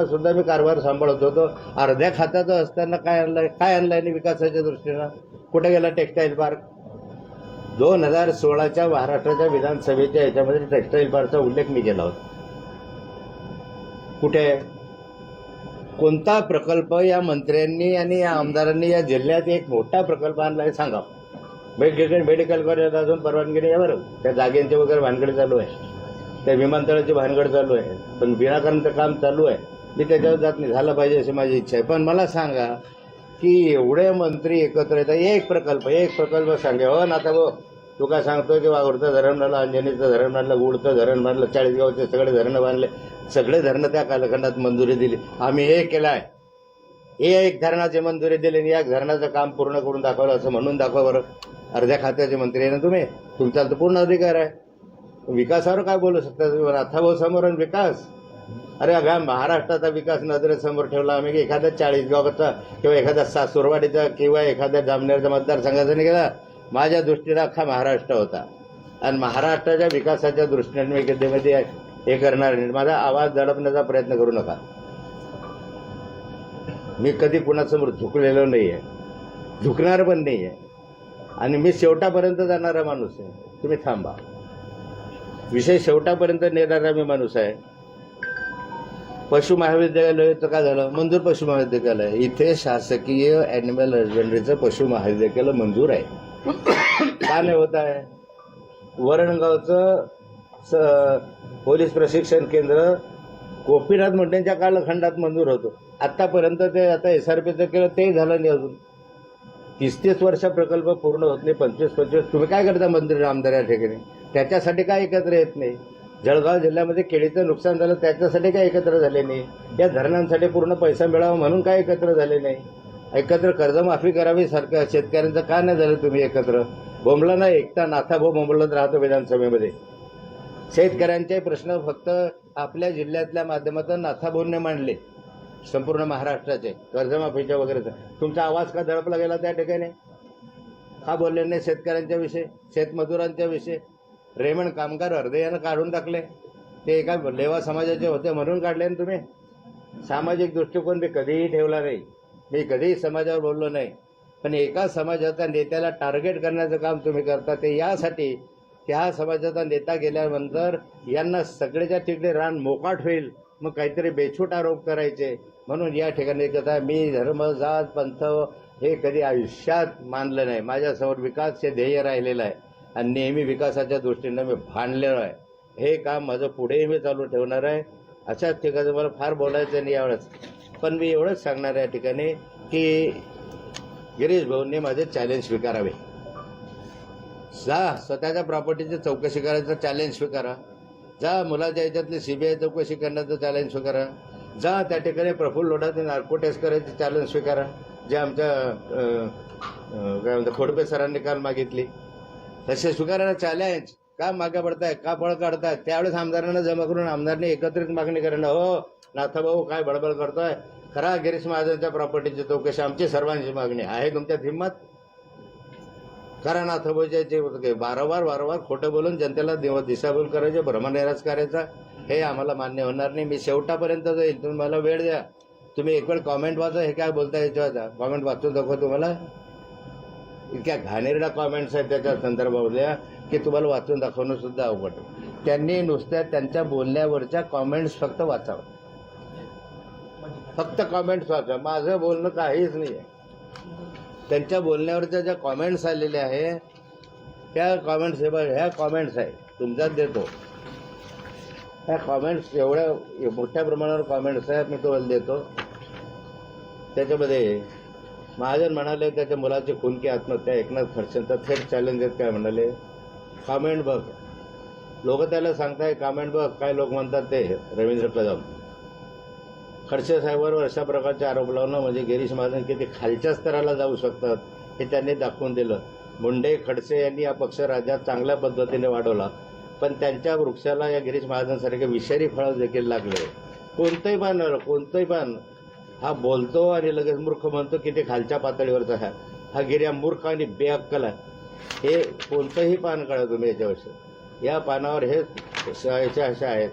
सुद्धा मी कारभार सांभाळत होतो. अर्ध्या खात्याचं असताना काय आणलंय? काय आणलंय आणि विकासाच्या दृष्टीनं? कुठे गेला टेक्स्टाईल पार्क? दोन हजार सोळाच्या महाराष्ट्राच्या विधानसभेच्या याच्यामध्ये टेक्स्टाईल पार्कचा उल्लेख मी केला होता. कुठे? कोणता प्रकल्प या मंत्र्यांनी आणि या आमदारांनी या जिल्ह्यात एक मोठा प्रकल्प आणलाय सांगा. वेगवेगळे मेडिकल कॉलेज अजून परवानगी नाही बरं. त्या जागेंचे वगैरे भानगड चालू आहे. त्या विमानतळाची भानगड चालू आहे. पण विनाकारणचं काम चालू आहे. मी त्याच्यावर जात नाही. झालं पाहिजे अशी माझी इच्छा आहे. पण मला सांगा की एवढे मंत्री एकत्र येतात. एक प्रकल्प एक प्रकल्प सांगे. हो ना आता भाऊ तू काय सांगतोय की वाघोरचं धरण बांधलं अंजनीचं धरण बांधलं गुडचं धरण बांधलं चाळीसगावचे सगळे धरणं बांधले. सगळे धरणं त्या कालखंडात मंजुरी दिली. आम्ही हे केलं आहे हे एक धरणाची मंजुरी दिली आणि या धरणाचं काम पूर्ण करून दाखवलं असं म्हणून दाखवा बरं. अर्ध्या खात्याचे मंत्री आहे ना तुम्ही? तुमचा तर पूर्ण अधिकार आहे. विकासावर काय बोलू शकता तुम्ही? अथाभाऊ समोर विकास. अरे अभ्या महाराष्ट्राचा विकास नजरेसमोर ठेवला आम्ही एखादा चाळीसगावचा किंवा एखादा सासुरवाडीचा किंवा एखाद्या जामनेरचा मतदारसंघाचा नाही माझ्या दृष्टीनं अख्खा महाराष्ट्र होता. आणि महाराष्ट्राच्या विकासाच्या दृष्टीने मी कधीमध्ये हे करणार नाही. माझा आवाज दडपण्याचा प्रयत्न करू नका. मी कधी कुणासमोर झुकलेलो नाही आहे झुकणार पण नाही आहे आणि मी शेवटापर्यंत जाणारा माणूस आहे. तुम्ही थांबा. विषय शेवटापर्यंत नेणारा मी माणूस आहे. पशु महाविद्यालयाचं काय झालं? मंजूर पशु महाविद्यालय. इथे शासकीय ॲनिमल हजबंडरीचं पशु महाविद्यालय मंजूर आहे. का नाही होत आहे? वरणगावचं स पोलीस प्रशिक्षण केंद्र गोपीनाथ मुंडेंच्या कालखंडात मंजूर होतो. आत्तापर्यंत ते आता एस आर पीचं केलं तेही झालं नाही अजून. तीस तीस वर्ष प्रकल्प पूर्ण होत नाही पंचवीस पंचवीस तुम्ही काय करता मंत्री आमदार या ठिकाणी? त्याच्यासाठी काय एकत्र येत नाही? जळगाव जिल्ह्यामध्ये केळीचं नुकसान झालं त्याच्यासाठी काय एकत्र झाले नाही. या धरणांसाठी पूर्ण पैसा मिळावा म्हणून काय एकत्र झाले नाही. एकत्र कर्जमाफी करावी सरकार शेतकऱ्यांचं का नाही झालं तुम्ही एकत्र? बोंबला ना एकटा नाथाभाऊ बोंबलत राहतो विधानसभेमध्ये. शेतकऱ्यांचे प्रश्न फक्त आपल्या जिल्ह्यातल्या माध्यमातून नाथाभाऊंनी मांडले. संपूर्ण महाराष्ट्राचे कर्जमाफीच्या वगैरे तुमचा आवाज का दडपला गेला त्या ठिकाणी? का बोलले नाही शेतकऱ्यांच्या विषयी शेतमजुरांच्या विषयी? रेमंड कामगार हृदयानं काढून टाकले. ते एका लेवा समाजाचे होते म्हणून काढले ना तुम्ही. सामाजिक दृष्टिकोन मी कधीही ठेवला नाही. मी कधीही समाजावर बोललो नाही. पण एका समाजाच्या नेत्याला टार्गेट करण्याचं काम तुम्ही करता ते यासाठी त्या समाजाचा नेता गेल्यानंतर यांना सगळ्याच्या तिकडे रान मोकाट होईल. मग काहीतरी बेछूट आरोप करायचे. म्हणून या ठिकाणी कथा मी धर्म जात पंथ हे कधी आयुष्यात मानलं नाही. माझ्यासमोर विकास हे ध्येय राहिलेलं आहे. आणि नेहमी विकासाच्या दृष्टीनं मी भांडलेलो आहे. हे काम माझं पुढेही मी चालू ठेवणार आहे. अशाच ठिकाणी मला फार बोलायचं नाही यावेळेस. पण मी एवढंच सांगणार आहे या ठिकाणी की गिरीश भाऊंनी माझे चॅलेंज स्वीकारावे. जा स्वतःच्या प्रॉपर्टीची चौकशी करायचं चॅलेंज स्वीकारा. जा मुलाच्या याच्यातली सीबीआय चौकशी करण्याचं चॅलेंज स्वीकारा. जा त्या ठिकाणी प्रफुल्ल लोढाचे नार्को टेस्ट करायचं चॅलेंज स्वीकारा. जे आमच्या काय म्हणतात खोडपे सरांनी काल मागितली. तसे स्वीकारायला चॅलेंज का मागे पडताय? का बळ काढताय? त्यावेळेस आमदारांना जमा करून आमदारांनी एकत्रित मागणी करणं. हो नाथाभाऊ काय बडबड करतोय? खरा गिरीश महाजनच्या प्रॉपर्टीची चौकशी आमची सर्वांची मागणी आहे. तुमच्यात हिंमत? करा नाथाभाऊच्या जे वारंवार वारंवार खोटं बोलून जनतेला देव दिशाभूल करायचे भ्रमनिराज करायचा हे आम्हाला मान्य होणार नाही. मी शेवटापर्यंत जाईल. तुम्ही मला वेळ द्या. तुम्ही एक वेळ कॉमेंट वाचा हे काय बोलता याच्या कॉमेंट वाचून दाखवा तुम्हाला. इतक्या घाणेरड्या कॉमेंट्स आहेत त्याच्या संदर्भातल्या की तुम्हाला वाचून दाखवणं सुद्धा अवघड त्यांनी नुसत्या त्यांच्या बोलण्यावरच्या कॉमेंट्स फक्त वाचावं. फक्त कॉमेंट्स वाचा माझं बोलणं काहीच नाही आहे त्यांच्या बोलण्यावरच्या ज्या कॉमेंट्स आलेल्या आहे त्या कॉमेंट्स हे बघ ह्या कॉमेंट्स आहे तुमच्यात देतो. ह्या कॉमेंट्स एवढ्या मोठ्या प्रमाणावर कॉमेंट्स आहेत मी तुम्हाला देतो. त्याच्यामध्ये महाजन म्हणाले त्याच्या मुलाची खुनकी आत्महत्या एकनाथ खडसेंचा थेट चॅलेंज आहेत काय म्हणाले? कामेंट बघ. लोक त्याला सांगताय कामेंट बघ काय लोक म्हणतात ते. रवींद्र कदम खडसे साहेबांवर अशा प्रकारचे आरोप लावणं म्हणजे गिरीश महाजन किती खालच्या स्तराला जाऊ शकतात हे त्यांनी दाखवून दिलं. मुंडे खडसे यांनी हा पक्ष राज्यात चांगल्या पद्धतीने वाढवला. पण त्यांच्या वृक्षाला या गिरीश महाजनसारखे विषारी फळं देखील लागले. कोणतंही पान कोणतंही पान हा बोलतो आणि लगेच मूर्ख म्हणतो की ते खालच्या पातळीवरचा हा हा गिर्या मूर्ख आणि बेअक्कल आहे. हे कोणतंही पान काढा तुम्ही याच्यावर या पानावर हे श- अशा अशा आहेत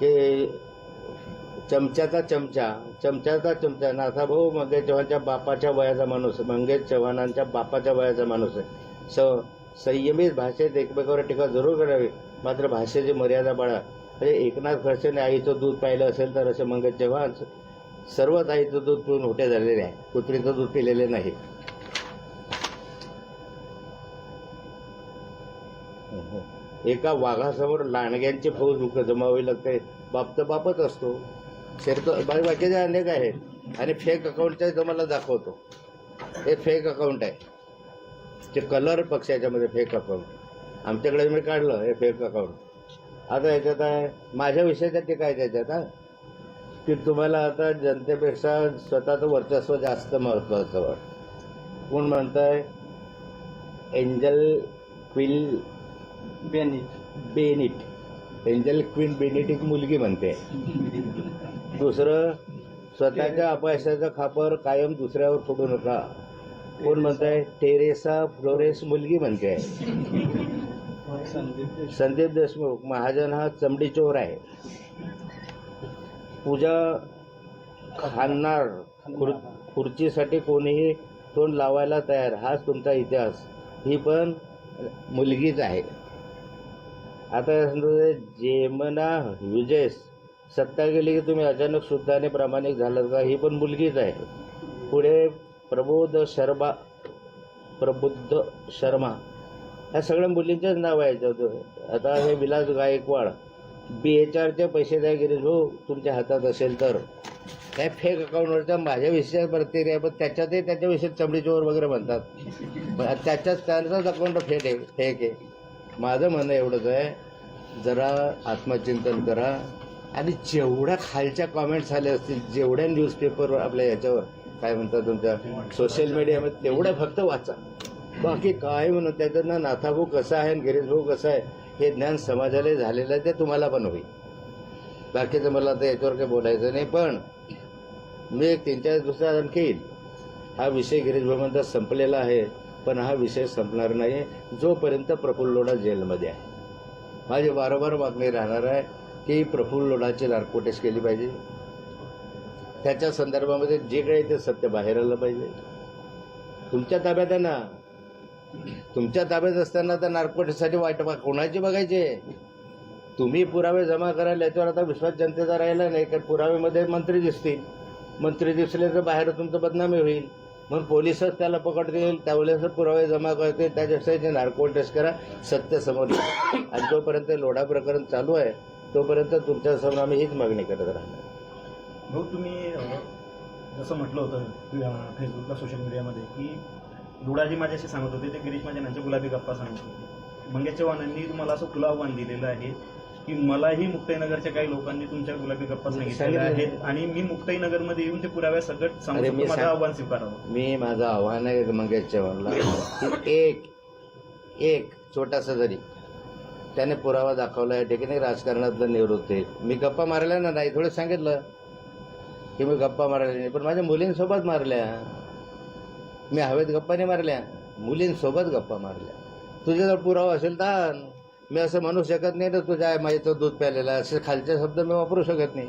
की चमच्याचा चमचा चमच्याचा चमचा. नाथाभाऊ मंगेश चव्हाणच्या बापाच्या वयाचा माणूस आहे. मंगेश चव्हाणांच्या बापाच्या वयाचा माणूस आहे. स संयमित भाषेत एकमेकावर टीका जरूर करावी. मात्र भाषेची मर्यादा बाळा. म्हणजे एकनाथ खडसेने आईचं दूध पाहिलं असेल तर असे मंगेश चव्हाण सर्व दाईचं दूध पिऊन मोठे झालेले आहे. कुत्रीचं दूध पिलेले नाही. एका वाघासमोर लांडग्यांची फौज उक जमावे लागते. बाप तर बापच असतो. शर्त बाकी बाकीचे अनेक आहेत आणि फेक अकाउंटचे तुम्हाला दाखवतो. हे फेक अकाउंट आहे. ते कलर पक्षाच्यामध्ये फेक अकाउंट आमच्याकडे मी काढलं हे फेक अकाउंट आता याच्यात आहे माझ्या विषयाच्या ते काय त्याच्यात हा? की तुम्हाला आता जनतेपेक्षा स्वतःचं वर्चस्व जास्त महत्त्वाचं वाटतं. कोण म्हणताय? Angel Quill Bennett. Angel Queen Bennett एक मुलगी म्हणते. दुसरं स्वतःच्या अपयशाचं खापर कायम दुसऱ्यावर फोडू नका. कोण म्हणताय? टेरेसा फ्लोरेस मुलगी म्हणते. संदीप देशमुख. महाजन हा चमडी चोर आहे. पूजा खाणार. खुर खुर्चीसाठी कोणीही तोंड लावायला तयार. हाच तुमचा इतिहास. ही पण मुलगीच आहे. आता समजा जेमना युजेस सत्ता गेली की तुम्ही अचानक शुद्ध आणि प्रामाणिक झालात का? ही पण मुलगीच आहे. पुढे प्रबोध शर्मा प्रबुद्ध शर्मा. ह्या सगळ्या मुलींचेच नाव आहे. आता हे विलास गायकवाड बी एच आरचे पैसे द्या गिरीश भाऊ तुमच्या हातात असेल तर. काय फेक अकाउंटवरच्या माझ्या विषयात आहे पण त्याच्यातही त्याच्या विषयात चमडी चोर वगैरे म्हणतात. त्याच्याच त्याच्यात त्यांचाच अकाउंट फेक आहे फेक आहे. माझं म्हणणं एवढंच आहे जरा आत्मचिंतन करा. आणि जेवढ्या खालच्या कॉमेंट्स आल्या असतील जेवढ्या न्यूजपेपरवर आपल्या याच्यावर काय म्हणतात तुमच्या सोशल मीडियामध्ये तेवढ्या फक्त वाचा. बाकी काय म्हणून त्याच्यातनं नाथाभाऊ कसा आहे आणि गिरीश भाऊ कसा आहे हे ज्ञान समाजाला झालेलं आहे ते तुम्हाला पण होईल. बाकीचं मला आता याच्यावर काही बोलायचं नाही पण मी एक तीन चार दुसरा आणखी येईल हा विषय गिरीश संपलेला आहे पण हा विषय संपणार नाही जोपर्यंत प्रफुल्ल लोढा जेलमध्ये आहे. माझी वारंवार मागणी राहणार आहे की प्रफुल्ल लोढाची नार्कोटेस केली पाहिजे. त्याच्या संदर्भामध्ये जे काही ते सत्य बाहेर आलं पाहिजे. तुमच्या ताब्यात आहे ना तुमच्या ताब्यात असताना तर नार्कोटेससाठी वाट बा- कोणाची बघायचे तुम्ही पुरावे जमा कराल याच्यावर आता विश्वास जनतेचा राहिला नाही कारण पुराव्यामध्ये मंत्री दिसतील. मंत्री दिसले तर बाहेर तुमचं बदनामी होईल. म्हणून पोलिसच त्याला पकडतील त्यावेळेस पुरावे जमा करतील त्याच्यासाठी नार्को टेस्ट करा सत्य समोर आणि जोपर्यंत लोढा प्रकरण चालू आहे तोपर्यंत तुमच्यासमोर आम्ही हीच मागणी करत राहणार. भाऊ तुम्ही जसं म्हटलं होतं फेसबुकला सोशल मीडियामध्ये की लुडाजी माझ्याशी सांगत होते ते गिरीश महाजनांच्या गुलाबी गप्पा सांगत होते. मंगेश चव्हाणांनी तुम्हाला असं खुलं आव्हान दिलेलं आहे की मलाही मुक्ताईनगरच्या काही लोकांनी तुमच्या गुलाबी गप्पा सांगितलेल्या सांगितले. आहेत आणि मी मुक्ताईनगरमध्ये येऊन ते पुराव्या सकट सांगू अरे, मी शकतो माझं आव्हान स्वीकारावं. मी माझं आव्हान आहे मंगेश चव्हाणला एक एक छोटासा जरी त्याने पुरावा दाखवला आहे ठिकाणी राजकारणातलं निवृत्त आहे. मी गप्पा मारल्या ना नाही थोडं सांगितलं की मी गप्पा मारल्या नाही पण माझ्या मुलींसोबत मारल्या. मी हवेत गप्पा नाही मारल्या. मुलींसोबत गप्पा मारल्या. तुझ्याजवळ पुरावा असेल तर आण. मी असं म्हणू शकत नाही तर तुझ्या माईचं दूध प्यालेलं असे खालचे शब्द मी वापरू शकत नाही.